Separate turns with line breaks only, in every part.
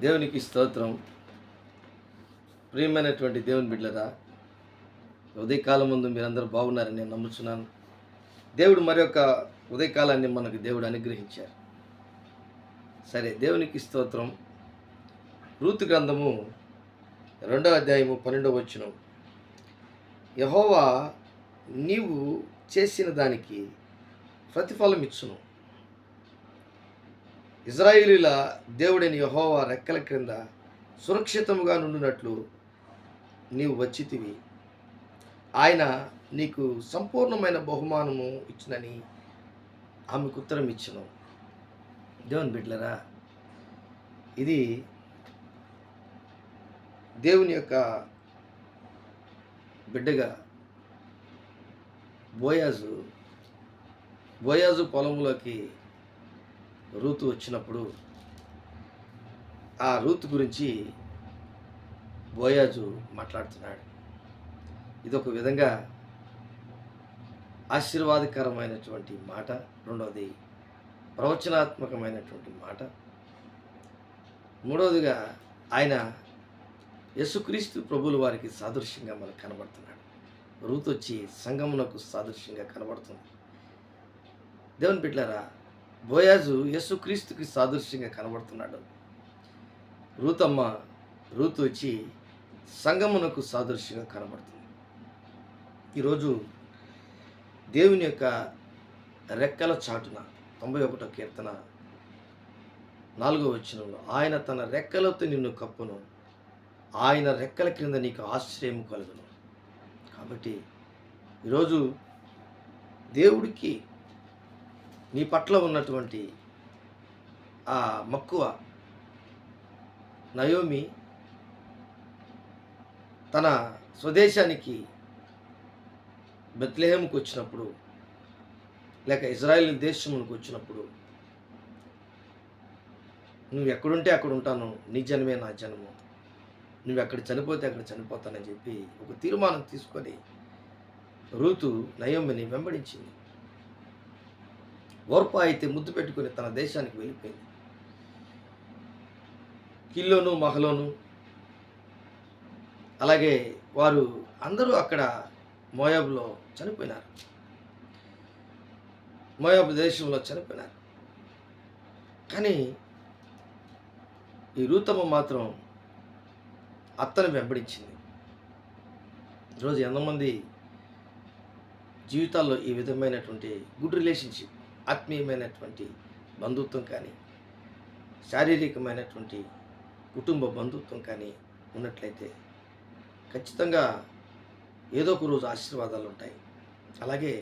దేవునికి స్తోత్రం. ప్రియమైనటువంటి దేవుని బిడ్డరా ఉదయకాలం ముందు మీరందరూ బాగున్నారని నేను నమ్ముచున్నాను. దేవుడు మరి యొక్క ఉదయకాలాన్ని మనకు దేవుడు అనుగ్రహించారు. సరే దేవునికి స్తోత్రం. రూతు గ్రంథము రెండవ అధ్యాయము పన్నెండవ వచ్చును యహోవా నీవు చేసిన దానికి ప్రతిఫలం ఇచ్చును ఇజ్రాయిలీల దేవుడైన యహోవా రెక్కల క్రింద సురక్షితముగా నుండినట్లు నీవు వచ్చితివి. ఆయన నీకు సంపూర్ణమైన బహుమానము ఇచ్చినని ఆమెకు ఉత్తరం ఇచ్చను. దేవుని బిడ్లరా ఇది దేవుని యొక్క బిడ్డగా బోయాజు బోయాజు పొలంలోకి రూతు వచ్చినప్పుడు ఆ రూతు గురించి బోయాజు మాట్లాడుతున్నాడు. ఇదొక విధంగా ఆశీర్వాదకరమైనటువంటి మాట రెండవది ప్రవచనాత్మకమైనటువంటి మాట. మూడవదిగా ఆయన యేసుక్రీస్తు ప్రభుల వారికి సాదృశ్యంగా మనకు కనబడుతున్నాడు. రూతు వచ్చి సంగమునకు సాదృశ్యంగా కనబడుతుంది. దేవుని బిడ్డలారా బోయాజు యేసుక్రీస్తుకి సాదృశ్యంగా కనబడుతున్నాడు. రూతమ్మ రూతు వచ్చి సంగమునకు సాదృశ్యంగా కనబడుతుంది. ఈరోజు దేవుని యొక్క రెక్కల చాటున తొంభై ఒకటో కీర్తన నాలుగో వచ్చినంలో ఆయన తన రెక్కలతో నిన్ను కప్పును ఆయన రెక్కల క్రింద నీకు ఆశ్రయం కలుగును. కాబట్టి ఈరోజు దేవుడికి నీ పట్ల ఉన్నటువంటి ఆ మక్కువ నయోమి తన స్వదేశానికి బెత్లేహంకి వచ్చినప్పుడు లేక ఇజ్రాయెల్ దేశమునికి వచ్చినప్పుడు నువ్వు ఎక్కడుంటే అక్కడ ఉంటాను నీ జన్మే నా జన్ము. నువ్వు ఎక్కడ చనిపోతే అక్కడ చనిపోతానని చెప్పి ఒక తీర్మానం తీసుకొని రూతు నయోమిని వెంబడించింది. ఓర్ప అయితే ముద్దు పెట్టుకుని తన దేశానికి వెళ్ళిపోయింది. కిల్లోను మహలోను అలాగే వారు అందరూ అక్కడ మోయాబులో చనిపోయినారు. మోయాబు దేశంలో చనిపోయినారు. కానీ ఈ రూతమ్మ మాత్రం అత్తను వెంబడించింది. ఈరోజు ఎంతమంది జీవితాల్లో ఈ విధమైనటువంటి గుడ్ రిలేషన్షిప్ ఆత్మీయమైనటువంటి బంధుత్వం కానీ శారీరకమైనటువంటి కుటుంబ బంధుత్వం కానీ ఉన్నట్లయితే ఖచ్చితంగా ఏదో ఒక రోజు ఆశీర్వాదాలు ఉంటాయి. అలాగే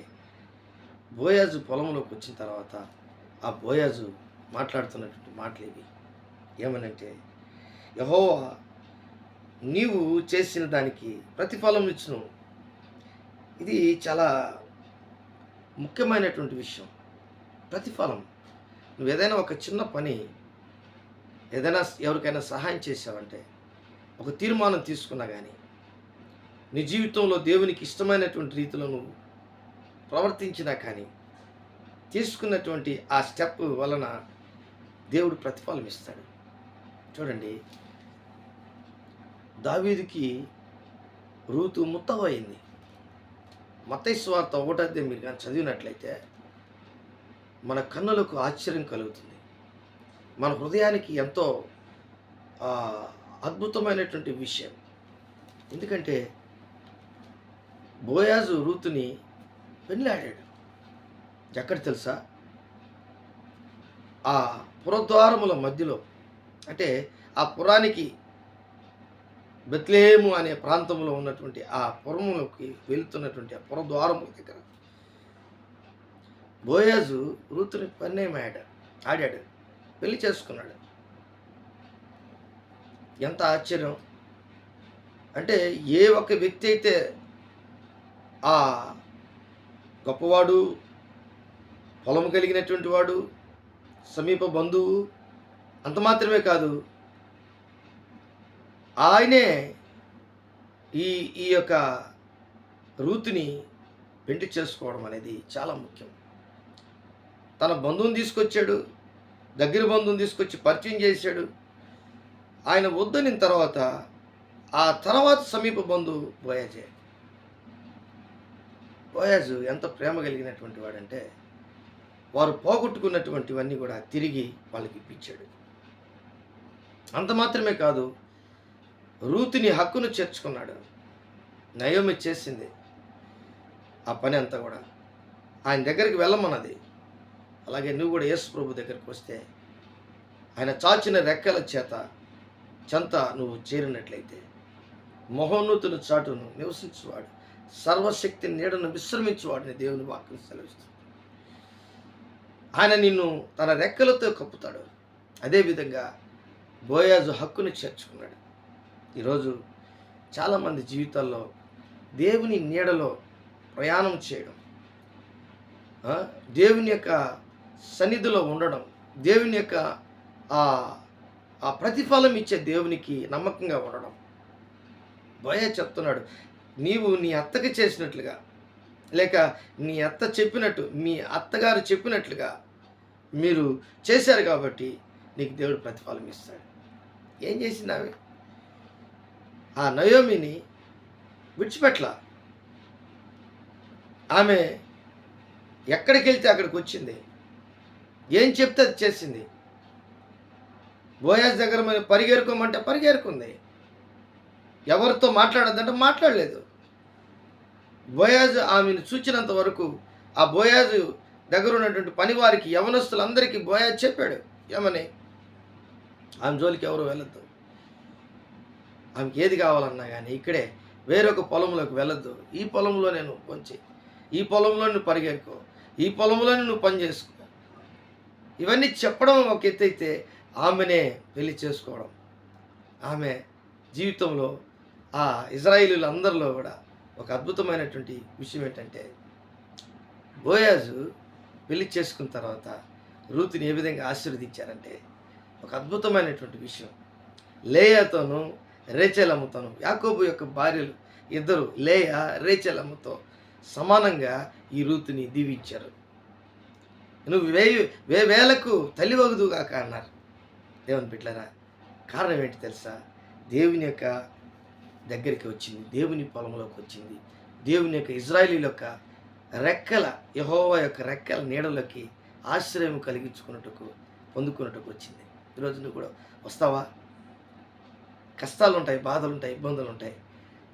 బోయాజు పొలంలోకి వచ్చిన తర్వాత ఆ బోయాజు మాట్లాడుతున్నటువంటి మాటలు ఇవి. ఏమనంటే యహోవా నీవు చేసిన దానికి ప్రతిఫలం ఇచ్చును. ఇది చాలా ముఖ్యమైనటువంటి విషయం. ప్రతిఫలం. నువ్వు ఏదైనా ఒక చిన్న పని ఏదైనా ఎవరికైనా సహాయం చేసావంటే ఒక తీర్మానం తీసుకున్నా కానీ నీ జీవితంలో దేవునికి ఇష్టమైనటువంటి రీతిలో నువ్వు ప్రవర్తించినా కానీ తీసుకున్నటువంటి ఆ స్టెప్ వలన దేవుడు ప్రతిఫలం ఇస్తాడు. చూడండి దావీదుకి రూతు ముత్తవయింది. మతైస్వార్త ఒకటైతే మీరు కానీ చదివినట్లయితే మన కన్నులకు ఆశ్చర్యం కలుగుతుంది. మన హృదయానికి ఎంతో అద్భుతమైనటువంటి విషయం. ఎందుకంటే బోయాజు రూతుని పెళ్ళాడాడు ఎక్కడ తెలుసా? ఆ పురద్వారముల మధ్యలో. అంటే ఆ పురానికి బెత్లేము అనే ప్రాంతంలో ఉన్నటువంటి ఆ పురములోకి వెళుతున్నటువంటి ఆ పురద్వారముల దగ్గర. బోయాజు రూతుని పన్నేమాడాడు ఆడాడు. పెళ్ళి చేసుకున్నాడు. ఎంత ఆశ్చర్యం. అంటే ఏ ఒక్క వ్యక్తి అయితే ఆ గొప్పవాడు పొలం కలిగినటువంటి వాడు సమీప బంధువు అంత మాత్రమే కాదు. ఆయనే ఈ ఈ యొక్క రూతుని పెంటి చేసుకోవడం అనేది చాలా ముఖ్యం. తన బంధువుని తీసుకొచ్చాడు దగ్గర బంధువుని తీసుకొచ్చి పరిచయం చేశాడు. ఆయన వద్దనిన తర్వాత ఆ తర్వాత సమీప బంధువు బోయాజే. బోయాజు ఎంత ప్రేమ కలిగినటువంటి వాడంటే వారు పోగొట్టుకున్నటువంటివన్నీ కూడా తిరిగి వాళ్ళకి ఇప్పించాడు. అంత మాత్రమే కాదు రూతిని హక్కును చేర్చుకున్నాడు. నయోమి చేసింది ఆ పని అంతా కూడా. ఆయన దగ్గరికి వెళ్ళమన్నది. అలాగే నువ్వు కూడా యేసు ప్రభు దగ్గరికి వస్తే ఆయన చాచిన రెక్కల చేత చెంత నువ్వు చేరినట్లయితే మహోన్నతుని చాటును నివసించువాడు. సర్వశక్తి నీడను విశ్రమించువాడిని దేవుని వాక్యం సెలవిస్తుంది. ఆయన నిన్ను తన రెక్కలతో కప్పుతాడు. అదేవిధంగా బోయాజు హక్కును చేర్చుకున్నాడు. ఈరోజు చాలామంది జీవితాల్లో దేవుని నీడలో ప్రయాణం చేయడం దేవుని యొక్క సన్నిధిలో ఉండడం దేవుని యొక్క ఆ ఆ ప్రతిఫలం ఇచ్చే దేవునికి నమ్మకంగా ఉండడం. భయ చెప్తున్నాడు. నీవు నీ అత్తకి చేసినట్లుగా లేక నీ అత్త చెప్పినట్టు మీ అత్తగారు చెప్పినట్లుగా మీరు చేశారు కాబట్టి నీకు దేవుడు ప్రతిఫలం ఇస్తాడు. ఏం చేసినావి ఆ నయోమిని విడిచిపెట్ల. ఆమె ఎక్కడికి వెళ్తే అక్కడికి వచ్చింది? ఏం చెప్తే అది చేసింది? బోయాజ్ దగ్గర మరి పరిగెరుకోమంటే పరిగెరుకుంది. ఎవరితో మాట్లాడదంటే మాట్లాడలేదు. బోయాజు ఆమెను చూచినంత వరకు ఆ బోయాజు దగ్గర ఉన్నటువంటి పనివారికి యవనస్తులందరికీ బోయాజ్ చెప్పాడు. ఏమని? ఆమె జోలికి ఎవరు వెళ్ళొద్దు. ఆమెకి ఏది కావాలన్నా కానీ ఇక్కడే వేరొక పొలంలోకి వెళ్ళొద్దు. ఈ పొలంలో నేను పొంచి ఈ పొలంలో నువ్వు పరిగెరుకో ఈ పొలంలో నువ్వు పని చేసుకో. ఇవన్నీ చెప్పడం ఒక ఎత్తు అయితే ఆమెనే పెళ్ళి చేసుకోవడం. ఆమె జీవితంలో ఆ ఇజ్రాయిలీలు అందరిలో కూడా ఒక అద్భుతమైనటువంటి విషయం ఏంటంటే బోయాజు పెళ్ళి చేసుకున్న తర్వాత రూతిని ఏ విధంగా ఆశీర్వదించారంటే ఒక అద్భుతమైనటువంటి విషయం. లేయాతోనూ రేచెలమ్మతోనూ యాకోబు యొక్క భార్యలు ఇద్దరు లేయా రేచెలమ్మతో సమానంగా ఈ రూతిని దీవించారు. నువ్వు వేయి వే వేలకు తల్లివగుదుగాక అన్నారు. దేవుని బిడ్డలరా కారణం ఏంటి తెలుసా? దేవుని యొక్క దగ్గరికి వచ్చింది దేవుని పొలంలోకి వచ్చింది. దేవుని యొక్క ఇజ్రాయిలీల యొక్క రెక్కల యహోవా యొక్క రెక్కల నీడలోకి ఆశ్రయం కలిగించుకున్నట్టుకు పొందుకున్నట్టుకు వచ్చింది. ఈరోజు నువ్వు కూడా వస్తావా? కష్టాలు ఉంటాయి బాధలు ఉంటాయి ఇబ్బందులు ఉంటాయి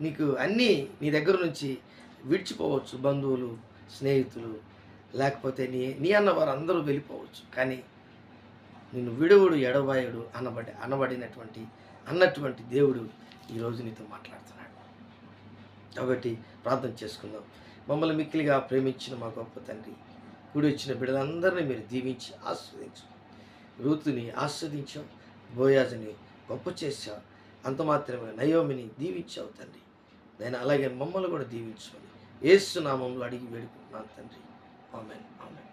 నీకు అన్నీ నీ దగ్గర నుంచి విడిచిపోవచ్చు బంధువులు స్నేహితులు లేకపోతే నీ నీ అన్న వారు అందరూ వెళ్ళిపోవచ్చు. కానీ నిన్ను విడువుడు ఎడబాయుడు అనబడి అనబడినటువంటి అన్నటువంటి దేవుడు ఈరోజు నీతో మాట్లాడుతున్నాడు. కాబట్టి ప్రార్థన చేసుకుందాం. మమ్మల్ని మిక్కిలిగా ప్రేమించిన మా గొప్ప తండ్రి గుడి వచ్చిన బిడ్డలందరినీ మీరు దీవించి ఆస్వాదించు. రూతుని ఆస్వాదించావు బోయాజుని గొప్ప చేశావు. అంత మాత్రమే నయోమిని దీవించావు తండ్రి. నేను అలాగే మమ్మల్ని కూడా దీవించుకొని ఏసు నామంలో అడిగి వేడుకుంటున్నాను తండ్రి. Amen amen